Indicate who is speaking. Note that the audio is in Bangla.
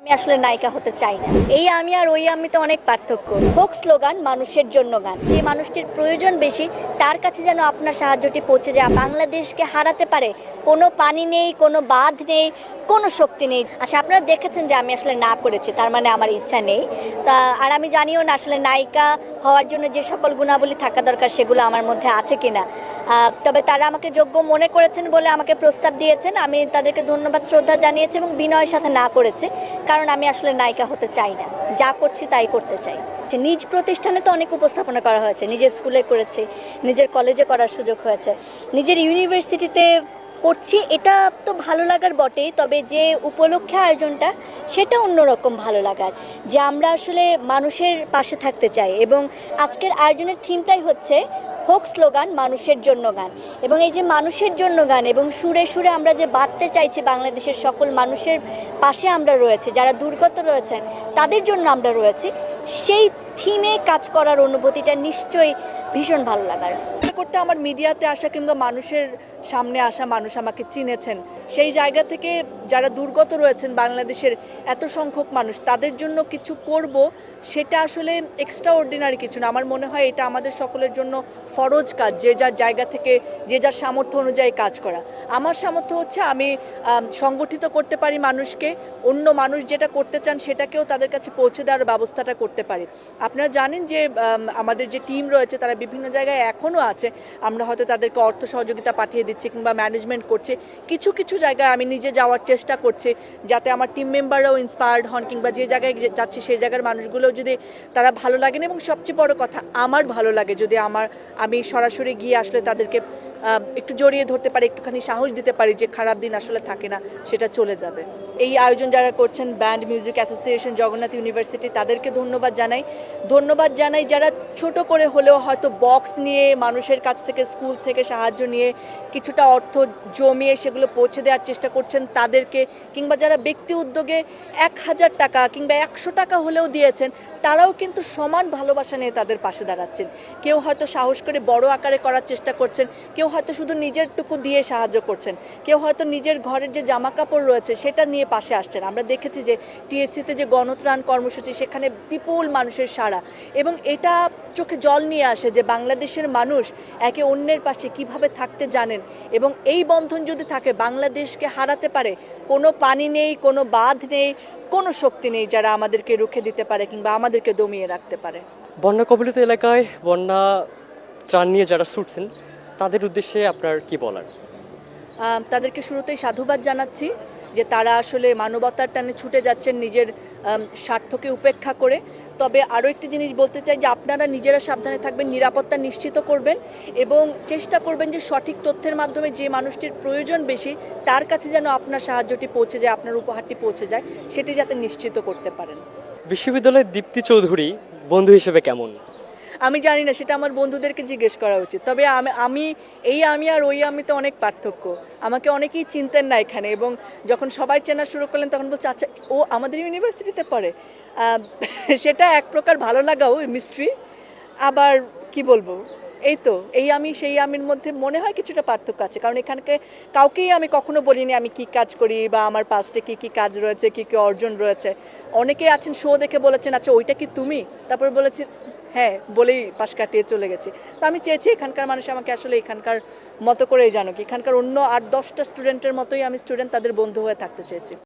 Speaker 1: আমি আসলে নায়িকা হতে চাই না। এই আমি আর ওই আমিতে অনেক পার্থক্য। হোক স্লোগান, মানুষের জন্য গান। যে মানুষটির প্রয়োজন বেশি, তার কাছে যেন আপনার সাহায্যটি পৌঁছে যায়। বাংলাদেশকে হারাতে পারে, কোনো পানি নেই, কোনো বাঁধ নেই, কোনো শক্তি নেই। আচ্ছা আপনারা দেখেছেন যে আমি আসলে না করেছি, তার মানে আমার ইচ্ছা নেই। তা, আর আমি জানিও না আসলে নায়িকা হওয়ার জন্য যে সকল গুণাবলী থাকা দরকার, সেগুলো আমার মধ্যে আছে কিনা। তবে তারা আমাকে যোগ্য মনে করেছেন বলে আমাকে প্রস্তাব দিয়েছেন। আমি তাদেরকে ধন্যবাদ, শ্রদ্ধা জানিয়েছি এবং বিনয়ের সাথে না করেছে। কারণ আমি আসলে নায়িকা হতে চাই না। যা করছি তাই করতে চাই। নিজ প্রতিষ্ঠানে তো অনেক উপস্থাপনা করা হয়েছে। নিজের স্কুলে করেছি, নিজের কলেজে করার সুযোগ হয়েছে। নিজের ইউনিভার্সিটিতে করছি, এটা তো ভালো লাগার বটেই তবে যে উপলক্ষে আয়োজনটা, সেটা অন্যরকম ভালো লাগার। যে আমরা আসলে মানুষের পাশে থাকতে চাই, এবং আজকের আয়োজনের থিমটাই হচ্ছে, হোক স্লোগান, মানুষের জন্য গান। এবং এই যে মানুষের জন্য গান, এবং সুরে সুরে আমরা যে বাঁধতে চাইছি বাংলাদেশের সকল মানুষের পাশে আমরা রয়েছে, যারা দুর্গত রয়েছেন, তাদের জন্য আমরা রয়েছি, সেই থিমে কাজ করার অনুভূতিটা নিশ্চয়ই ভীষণ ভালো লাগার।
Speaker 2: করতে আমার মিডিয়াতে আসা কিংবা মানুষের সামনে আসা মানুষ আমাকে চিনেছেন, সেই জায়গা থেকে যারা দুর্গত রয়েছেন বাংলাদেশের এত সংখ্যক মানুষ, তাদের জন্য কিছু করব সেটা আসলে এক্সট্রা অর্ডিনারি কিছু না। আমার মনে হয় এটা আমাদের সকলের জন্য ফরজ কাজ, যে যার জায়গা থেকে, যে যার সামর্থ্য অনুযায়ী কাজ করা। আমার সামর্থ্য হচ্ছে আমি সংগঠিত করতে পারি মানুষকে, অন্য মানুষ যেটা করতে চান সেটাকেও তাদের কাছে পৌঁছে দেওয়ার ব্যবস্থাটা করতে পারি। আপনারা জানেন যে আমাদের যে টিম রয়েছে তারা বিভিন্ন জায়গায় এখনও আছে। আমরা হয়তো তাদেরকে অর্থ সহযোগিতা পাঠিয়ে দিচ্ছি কিংবা ম্যানেজমেন্ট করছে। কিছু কিছু জায়গায় আমি নিজে যাওয়ার চেষ্টা করছি যাতে আমার টিম মেম্বাররাও ইন্সপায়ার্ড হন কিংবা যে জায়গায় যাচ্ছি সেই জায়গার মানুষগুলো যদি তারা ভালো লাগেন এবং সবচেয়ে বড় কথা, আমার ভালো লাগে যদি আমার, আমি সরাসরি গিয়ে আসলে তাদেরকে একটু জড়িয়ে ধরতে পারি, একটুখানি সাহস দিতে পারি যে খারাপ দিন আসলে থাকে না, সেটা চলে যাবে। এই আয়োজন যারা করছেন band music association Jagannath university তাদেরকে ধন্যবাদ জানাই। ধন্যবাদ জানাই যারা ছোট করে হলেও হয়তো বক্স নিয়ে, মানুষের কাছ থেকে স্কুল থেকে সাহায্য নিয়ে কিছুটা অর্থ জমিয়ে সেগুলো পৌঁছে দেওয়ার চেষ্টা করছেন তাদেরকে, কিংবা যারা ব্যক্তি উদ্যোগে এক হাজার টাকা কিংবা একশো টাকা হলেও দিয়েছেন, তারাও কিন্তু সমান ভালোবাসা নিয়ে তাদের পাশে দাঁড়াচ্ছেন। কেউ হয়তো সাহস করে বড় আকারে করার চেষ্টা করছেন, কেউ হয়তো শুধু নিজেরটুকু দিয়ে সাহায্য করছেন, কেউ হয়তো নিজের ঘরের যে জামা কাপড় রয়েছে সেটা নিয়ে পাশে আসছেন। আমরা দেখেছি যে টিএসসিতে যে গণত্রাণ কর্মসূচি, সেখানে বিপুল মানুষের সাড়া এবং এটা চোখে জল নিয়ে আসে যে বাংলাদেশের মানুষ একে অন্যের পাশে কীভাবে থাকতে জানেন এবং এই বন্ধন যদি থাকে, বাংলাদেশকে হারাতে পারে, কোনো পানি নেই, কোনো বাঁধ নেই, কোনো শক্তি নেই যারা আমাদেরকে রুখে দিতে পারে কিংবা আমাদেরকে দমিয়ে রাখতে পারে।
Speaker 3: বন্যা কবলিত এলাকায় বন্যা ত্রাণ নিয়ে যারা ছুটছেন তাদের উদ্দেশ্যে আপনার কি বলার?
Speaker 2: তাদেরকে শুরুতেই সাধুবাদ জানাচ্ছি যে তারা আসলে মানবতার টানে ছুটে যাচ্ছেন নিজের স্বার্থকে উপেক্ষা করে। তবে আরও একটি জিনিস বলতে চাই যে আপনারা নিজেরা সাবধানে থাকবেন নিরাপত্তা নিশ্চিত করবেন এবং চেষ্টা করবেন যে সঠিক তথ্যের মাধ্যমে যে মানুষটির প্রয়োজন বেশি তার কাছে যেন আপনার সাহায্যটি পৌঁছে যায় আপনার উপহারটি পৌঁছে যায় সেটি যাতে নিশ্চিত করতে পারেন।
Speaker 3: বিশ্ববিদ্যালয়ের দীপ্তি চৌধুরী বন্ধু হিসেবে কেমন?
Speaker 2: আমি জানি না, সেটা আমার বন্ধুদেরকে জিজ্ঞেস করা উচিত। তবে আমি আমি, এই আমি আর ওই আমিতে অনেক পার্থক্য। আমাকে অনেকেই চিনতেন না এখানে এবং যখন সবাই চেনা শুরু করলেন, তখন বলছে আচ্ছা ও আমাদের ইউনিভার্সিটিতে পড়ে। সেটা এক প্রকার ভালো লাগাও মিস্ট্রি আবার কি বলব, এই তো, এই আমি, সেই আমির মধ্যে মনে হয় কিছুটা পার্থক্য আছে। কারণ এখানকে কাউকেই আমি কখনো বলিনি আমি কি কাজ করি বা আমার পাস্টে কি কি কাজ রয়েছে, কি কি অর্জন রয়েছে। অনেকেই আছেন শো দেখে বলেছেন আচ্ছা ওইটা কি তুমি? তারপর বলেছি হ্যাঁ বলেই পাশ কাটিয়ে চলে গেছে। তো আমি চেয়েছি এখানকার মানুষ আমাকে আসলে এখানকার মতো করেই জানুক। এখানকার অন্য আট, দশটা স্টুডেন্টের মতোই আমি স্টুডেন্ট তাদের বন্ধু হয়ে থাকতে চেয়েছি।